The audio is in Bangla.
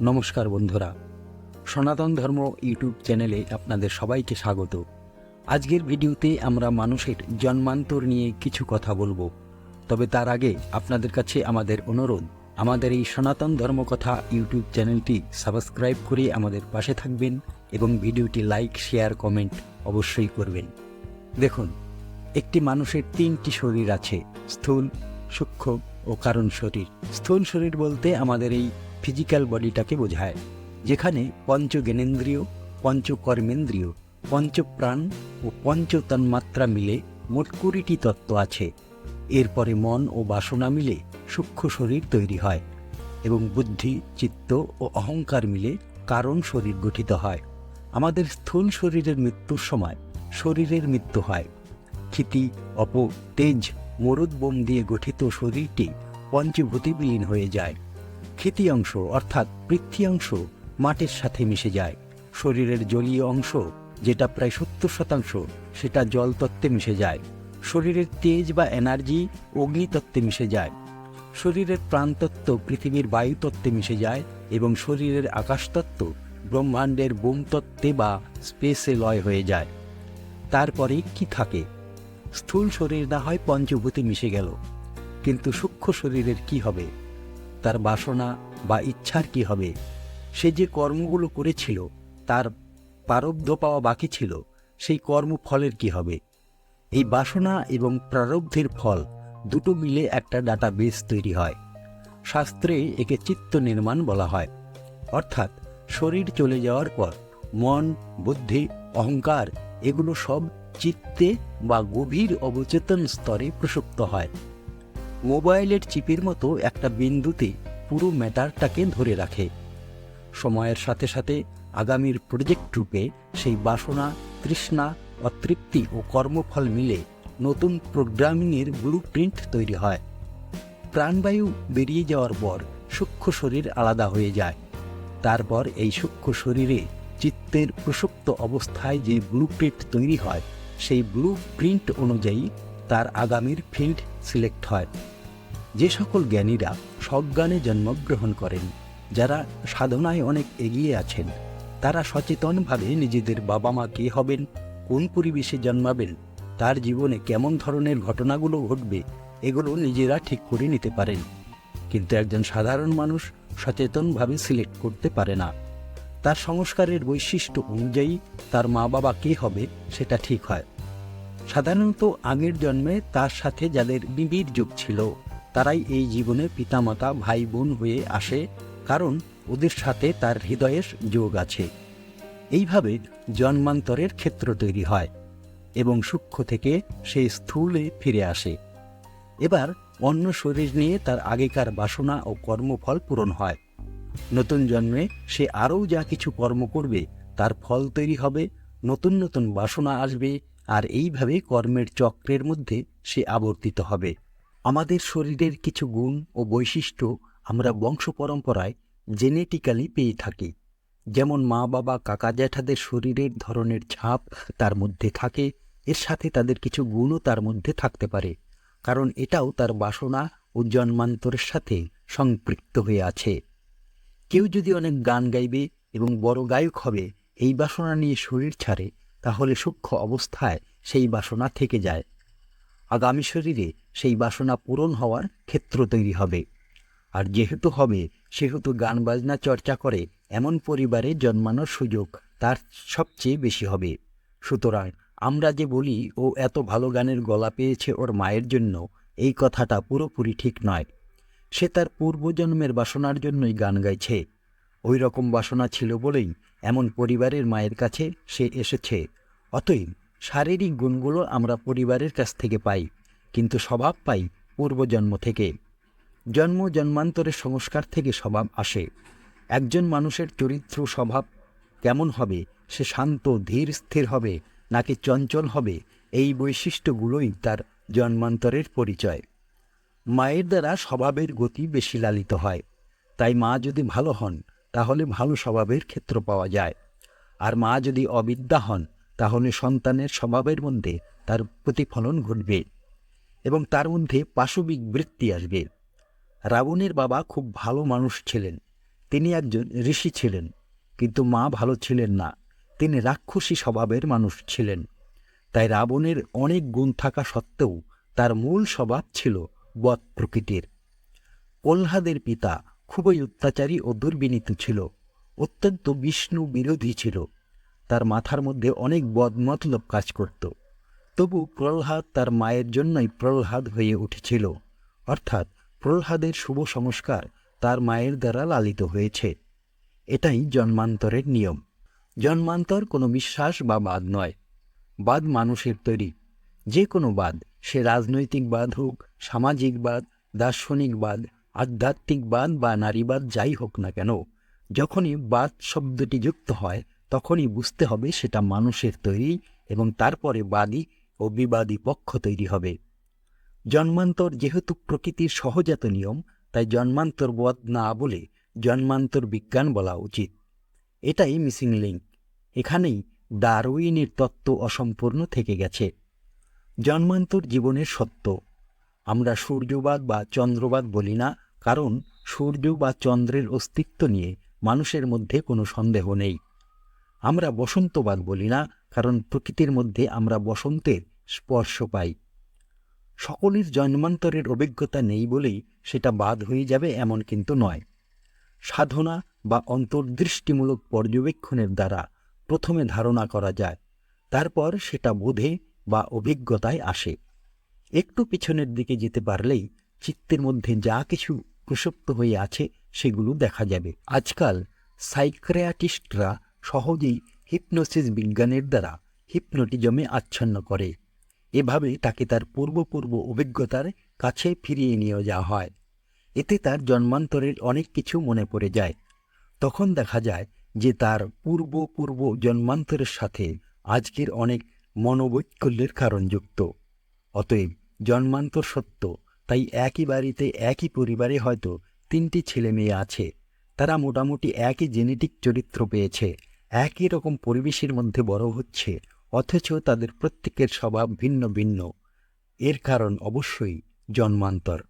নমস্কার বন্ধুরা। সনাতন ধর্ম ইউটিউব চ্যানেলে আপনাদের সবাইকে স্বাগত। আজকের ভিডিওতে আমরা মানুষের জন্মান্তর নিয়ে কিছু কথা বলব। তবে তার আগে আপনাদের কাছে আমাদের অনুরোধ, আমাদের এই সনাতন ধর্মকথা ইউটিউব চ্যানেলটি সাবস্ক্রাইব করে আমাদের পাশে থাকবেন এবং ভিডিওটি লাইক, শেয়ার, কমেন্ট অবশ্যই করবেন। দেখুন, একটি মানুষের তিনটি শরীর আছে, স্থূল, সূক্ষ্ম ও কারণ শরীর। স্থূল শরীর বলতে আমাদের এই ফিজিক্যাল বডিটাকে বোঝায়, যেখানে পঞ্চ জ্ঞানেন্দ্রিয় পঞ্চ পঞ্চপ্রাণ ও পঞ্চ তন্মাত্রা মিলে মোট কুড়িটি তত্ত্ব আছে। এরপরে মন ও বাসনা মিলে সূক্ষ্ম শরীর তৈরি হয় এবং বুদ্ধি, চিত্ত ও অহংকার মিলে কারণ শরীর গঠিত হয়। আমাদের স্থূল শরীরের মৃত্যুর সময় শরীরের মৃত্যু হয়। ক্ষিতি, অপ, তেজ মরুদ্বোম দিয়ে গঠিত শরীরটি পঞ্চভূতি বিলীন হয়ে যায়। ক্ষিতি অংশ অর্থাৎ পৃথ্বী অংশ মাটির সাথে মিশে যায়। শরীরের জলীয় অংশ, যেটা প্রায় সত্তর শতাংশ, সেটা জল তত্ত্বে মিশে যায়। শরীরের তেজ বা এনার্জি অগ্নিতত্ত্বে মিশে যায়। শরীরের প্রাণতত্ত্ব পৃথিবীর বায়ুতত্ত্বে মিশে যায় এবং শরীরের আকাশতত্ত্ব ব্রহ্মাণ্ডের বোম তত্ত্বে বা স্পেসে লয় হয়ে যায়। তারপরে কি থাকে? স্থূল শরীর না হয় পঞ্চভূতি মিশে গেল। কিন্তু সূক্ষ্ম শরীরের কি হবে? তার বাসনা বা ইচ্ছার কি হবে? সে যে কর্মগুলো করেছিল, তার প্রারব্ধ পাওয়া বাকি ছিল, সেই কর্মফলের কি হবে? এই বাসনা এবং প্রারব্ধের ফল দুটো মিলে একটা ডাটা বেস তৈরি হয়। শাস্ত্রে একে চিত্ত নির্মাণ বলা হয়। অর্থাৎ শরীর চলে যাওয়ার পর মন, বুদ্ধি, অহংকার এগুলো সব চিত্তে বা গভীর অবচেতন স্তরে প্রসুপ্ত হয়। মোবাইলের চিপের মতো একটা বিন্দুতে পুরো ম্যাটারটাকে ধরে রাখে। সময়ের সাথে সাথে আগামীর প্রজেক্ট রূপে সেই বাসনা, তৃষ্ণা, অতৃপ্তি ও কর্মফল মিলে নতুন প্রোগ্রামিংয়ের ব্লু প্রিন্ট তৈরি হয়। প্রাণবায়ু বেরিয়ে যাওয়ার পর সূক্ষ্ম শরীর আলাদা হয়ে যায়। তারপর এই সূক্ষ্ম শরীরে চিত্তের প্রসুপ্ত অবস্থায় যে ব্লু প্রিন্ট তৈরি হয়, সেই ব্লু প্রিন্ট অনুযায়ী তার আগামীর ফিল্ড সিলেক্ট হয়। যে সকল জ্ঞানীরা সজ্ঞানে জন্মগ্রহণ করেন, যারা সাধনায় অনেক এগিয়ে আছেন, তারা সচেতনভাবে নিজেদের বাবা মা কে হবেন, কোন পরিবেশে জন্মাবেন, তার জীবনে কেমন ধরনের ঘটনাগুলো ঘটবে, এগুলো নিজেরা ঠিক করে নিতে পারেন। কিন্তু একজন সাধারণ মানুষ সচেতনভাবে সিলেক্ট করতে পারে না। তার সংস্কারের বৈশিষ্ট্য অনুযায়ী তার মা বাবা কে হবে সেটা ঠিক হয়। সাধারণত আগের জন্মে তার সাথে যাদের নিবিড় যুগ ছিল তারাই এই জীবনে পিতামাতা ভাই বোন হয়ে আসে, কারণ ওদের সাথে তার হৃদয়ের যোগ আছে। এইভাবে জন্মান্তরের ক্ষেত্র তৈরি হয় এবং সূক্ষ্ম থেকে সে স্থূলে ফিরে আসে। এবার অন্য শরীর নিয়ে তার আগেকার বাসনা ও কর্মফল পূরণ হয়। নতুন জন্মে সে আরও যা কিছু কর্ম করবে, তার ফল তৈরি হবে, নতুন নতুন বাসনা আসবে, আর এইভাবে কর্মের চক্রের মধ্যে সে আবর্তিত হবে। আমাদের শরীরের কিছু গুণ ও বৈশিষ্ট্য আমরা বংশ পরম্পরায় জেনেটিক্যালি পেয়ে থাকি। যেমন মা বাবা, কাকা জ্যাঠাদের শরীরের ধরনের ছাপ তার মধ্যে থাকে, এর সাথে তাদের কিছু গুণও তার মধ্যে থাকতে পারে, কারণ এটাও তার বাসনা ও জন্মান্তরের সাথে সম্পৃক্ত হয়ে আছে। কেউ যদি অনেক গান গাইবে এবং বড় গায়ক হবে, এই বাসনা নিয়ে শরীর ছাড়ে, তাহলে সূক্ষ্ম অবস্থায় সেই বাসনা থেকে যায়। আগামী শরীরে সেই বাসনা পূরণ হওয়ার ক্ষেত্র তৈরি হবে। আর যেহেতু হবে, সেহেতু গান বাজনা চর্চা করে এমন পরিবারে জন্মানোর সুযোগ তার সবচেয়ে বেশি হবে। সুতরাং আমরা যে বলি, ও এত ভালো গানের গলা পেয়েছে ওর মায়ের জন্য, এই কথাটা পুরোপুরি ঠিক নয়। সে তার পূর্বজন্মের বাসনার জন্যই গান গাইছে। ওই রকম বাসনা ছিল বলেই এমন পরিবারের মায়ের কাছে সে এসেছে। অতএব শারীরিক গুণগুলো আমরা পরিবারের কাছ থেকে পাই, কিন্তু স্বভাব পাই পূর্বজন্ম থেকে। জন্ম, জন্মান্তরের সংস্কার থেকে স্বভাব আসে। একজন মানুষের চরিত্র স্বভাব কেমন হবে, সে শান্ত, ধীর, স্থির হবে, নাকি চঞ্চল হবে, এই বৈশিষ্ট্যগুলোই তার জন্মান্তরের পরিচয়। মায়ের দ্বারা স্বভাবের গতি বেশি লালিত হয়। তাই মা যদি ভালো হন, তাহলে ভালো স্বভাবের ক্ষেত্র পাওয়া যায়। আর মা যদি অবিদ্যা হন তাহলে সন্তানের স্বভাবের মধ্যে তার প্রতিফলন ঘটবে এবং তার মধ্যে পাশবিক বৃত্তি আসবে। রাবণের বাবা খুব ভালো মানুষ ছিলেন। তিনি একজন ঋষি ছিলেন, কিন্তু মা ভালো ছিলেন না। তিনি রাক্ষসী স্বভাবের মানুষ ছিলেন। তাই রাবণের অনেক গুণ থাকা সত্ত্বেও তার মূল স্বভাব ছিল বৎ প্রকৃতির। প্রহ্লাদের পিতা খুবই অত্যাচারী ও দুর্বিনীত ছিল, অত্যন্ত বিষ্ণু বিরোধী ছিল। তার মাথার মধ্যে অনেক বদমতলব কাজ করত। তবু প্রহ্লাদ তার মায়ের জন্যই প্রহ্লাদ হয়ে উঠেছিল। অর্থাৎ প্রহ্লাদের শুভ সংস্কার তার মায়ের দ্বারা লালিত হয়েছে। এটাই জন্মান্তরের নিয়ম। জন্মান্তর কোনো বিশ্বাস বা বাদ নয়। বাদ মানুষের তৈরি। যে কোনো বাদ, সে রাজনৈতিকবাদ হোক সামাজিকবাদ দার্শনিকবাদ আধ্যাত্মিকবাদ বা নারীবাদ যাই হোক না কেন, যখনই বাদ শব্দটি যুক্ত হয় তখনই বুঝতে হবে সেটা মানুষের তৈরি এবং তারপরে বাদী ও বিবাদী পক্ষ তৈরি হবে। জন্মান্তর যেহেতু প্রকৃতির সহজাত নিয়ম, তাই জন্মান্তর বধ না বলে জন্মান্তর বিজ্ঞান বলা উচিত। এটাই মিসিং লিঙ্ক। এখানেই ডারউইনের তত্ত্ব অসম্পূর্ণ থেকে গেছে। জন্মান্তর জীবনের সত্য। আমরা সূর্যবাদ বা চন্দ্রবাদ বলি না, কারণ সূর্য বা চন্দ্রের অস্তিত্ব নিয়ে মানুষের মধ্যে কোনো সন্দেহ নেই। আমরা বসন্তবাদ বলি না, কারণ প্রকৃতির মধ্যে আমরা বসন্তের স্পর্শ পাই। সকলের জন্মান্তরের অভিজ্ঞতা নেই বলেই সেটা বাদ হয়ে যাবে এমন কিন্তু নয়। সাধনা বা অন্তর্দৃষ্টিমূলক পর্যবেক্ষণের দ্বারা প্রথমে ধারণা করা যায়, তারপর সেটা বোধে বা অভিজ্ঞতায় আসে। একটু পিছনের দিকে যেতে পারলেই চিত্তের মধ্যে যা কিছু প্রসপ্ত হয়ে আছে সেগুলো দেখা যাবে। আজকাল সাইক্রিয়াটিস্টরা সহজেই হিপনোসিস বিজ্ঞানের দ্বারা হিপনোটিজমে আচ্ছন্ন করে। এভাবে তাকে তার পূর্বপূর্ব অভিজ্ঞতার কাছে ফিরিয়ে নিয়ে যাওয়া হয়। এতে তার জন্মান্তরের অনেক কিছু মনে পড়ে যায়। তখন দেখা যায় যে তার পূর্ব পূর্ব জন্মান্তরের সাথে আজকের অনেক মনোবৈকল্যের কারণ যুক্ত। অতএব জন্মান্তর সত্য, তাই একই বাড়িতে একই পরিবারে হয়তো তিনটি ছেলে মেয়ে আছে। তারা মোটামুটি একই জেনেটিক চরিত্র পেয়েছে। একই রকম পরিবেশের মধ্যে বড় হচ্ছে, অথচ তাদের প্রত্যেকের স্বভাব ভিন্ন ভিন্ন। এর কারণ অবশ্যই জন্মান্তর।